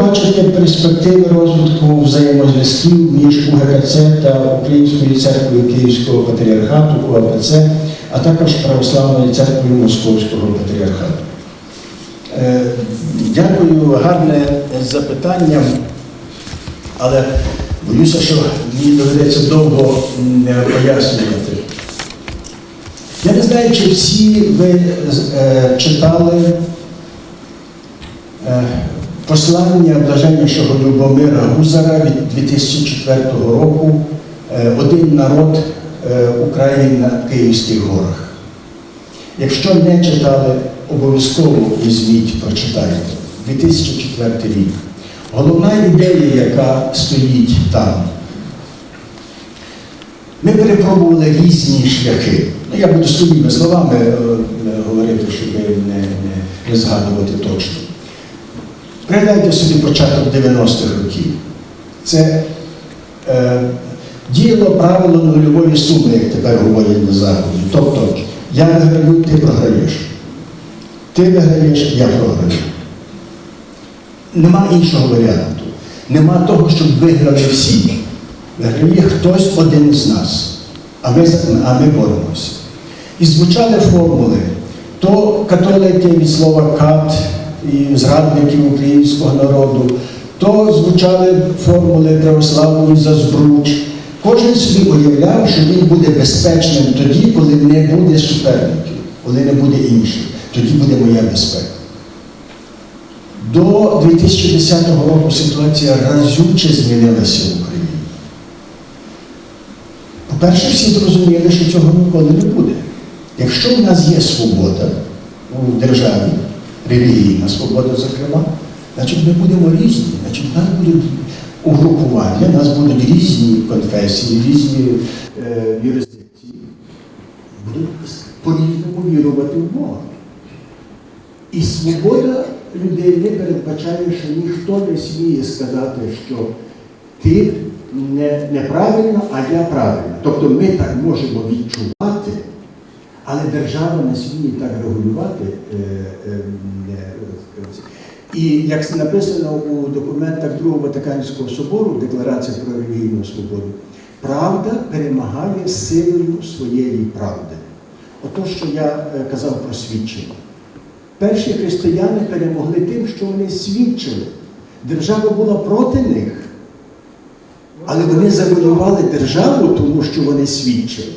бачите перспективи розвитку взаємозв'язків між УГКЦ та Українською церквою Київського патріархату УАПЦ, а також Православною церквою Московського патріархату? Е, Дякую, гарне запитання, але боюся, що мені доведеться довго пояснювати. Я не знаю, чи всі ви е, читали е, послання блаженнішого Любомира Гузара від 2004 року е, Один народ е, України на Київських горах. Якщо не читали, обов'язково візьміть, прочитайте. 2004 рік. Головна ідея, яка стоїть там. Ми перепробували різні шляхи. Ну, я буду своїми словами е, говорити, щоб не, не, не згадувати точно. Пригадайте собі початок 90-х років. Це е, діяло правило нульової суми, як тепер говорять на Заході. Тобто, я виграю, ти програєш. Ти виграєш, я програю. Нема іншого варіанту. Нема того, щоб виграли всі. Виграє хтось один з нас, а ми, а ми боремося. І звучали формули. То католики від слова кат і зрадників українського народу, то звучали формули православної за збруч. Кожен собі уявляв, що він буде безпечним тоді, коли не буде суперників, коли не буде інших. Тоді буде моя безпека. До 2010 року ситуація разюче змінилася в Україні. По-перше, всі зрозуміли, що цього ніколи не буде. Якщо в нас є свобода у державі, релігійна свобода, зокрема, значить ми будемо різні, значить нас будуть угрупування, нас будуть різні конфесії, різні е, юрисдикції, будуть по-різному вірувати в Бога. І свобода людини передбачає, що ніхто не сміє сказати, що ти не, неправильно, а я правильно. Тобто ми так можемо відчувати, але держава не сміє так регулювати. Е, е, е, і як написано у документах Другого Ватиканського собору, Декларація про релігійну свободу, правда перемагає силою своєї правди. Ото, що я казав про свідчення. Перші християни перемогли тим, що вони свідчили. Держава була проти них, але вони завоювали державу, тому що вони свідчили.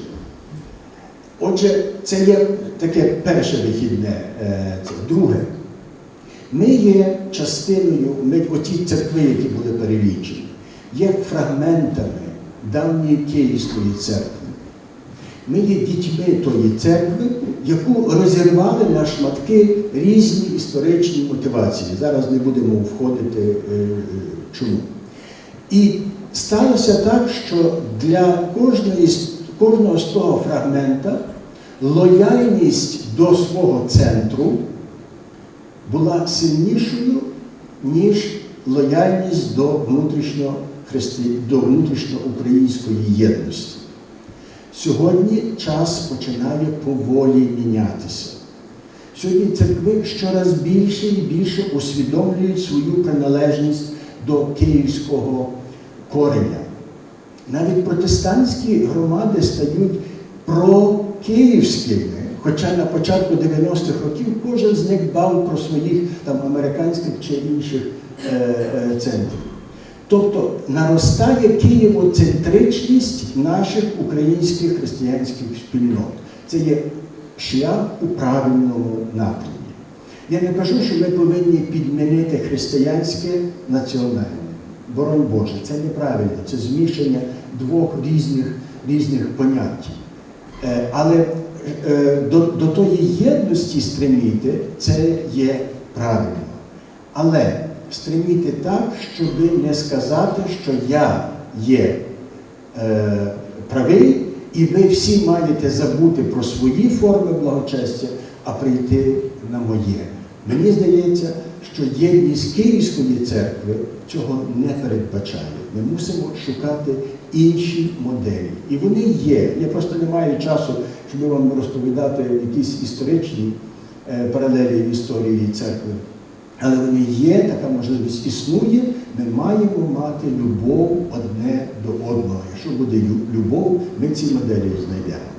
Отже, це є таке перше вихідне. е. Друге, ми є частиною, ми, оті церкви, які були перелічені, є фрагментами давньої Київської церкви. Ми є дітьми тої церкви, яку розірвали на шматки різні історичні мотивації. Зараз не будемо входити е, е, чому. І сталося так, що для кожної, кожного з того фрагмента лояльність до свого центру була сильнішою, ніж лояльність до внутрішньо до внутрішньоукраїнської єдності. Сьогодні час починає поволі мінятися. Сьогодні церкви щораз більше і більше усвідомлюють свою приналежність до київського кореня. Навіть протестантські громади стають прокиївськими, хоча на початку 90-х років кожен з них дбав про своїх там американських чи інших е, е, центрів. Тобто наростає києвоцентричність наших українських християнських спільнот. Це є шлях у правильному напрямі. Я не кажу, що ми повинні підмінити християнське національне. Боронь Боже, це неправильно, це змішання двох різних, різних понять. Але е, до, до тої єдності стреміти це є правильно. Але стреміти так, щоб не сказати, що я є е, правий, і ви всі маєте забути про свої форми благочестя, а прийти на моє. Мені здається, що єдність Київської церкви цього не передбачає. Ми мусимо шукати інші моделі. І вони є. Я просто не маю часу, щоб вам розповідати якісь історичні е, паралелі в історії церкви Але вони є, така можливість існує. Ми маємо мати любов одне до одного. Якщо буде любов, ми ці моделі знайдемо.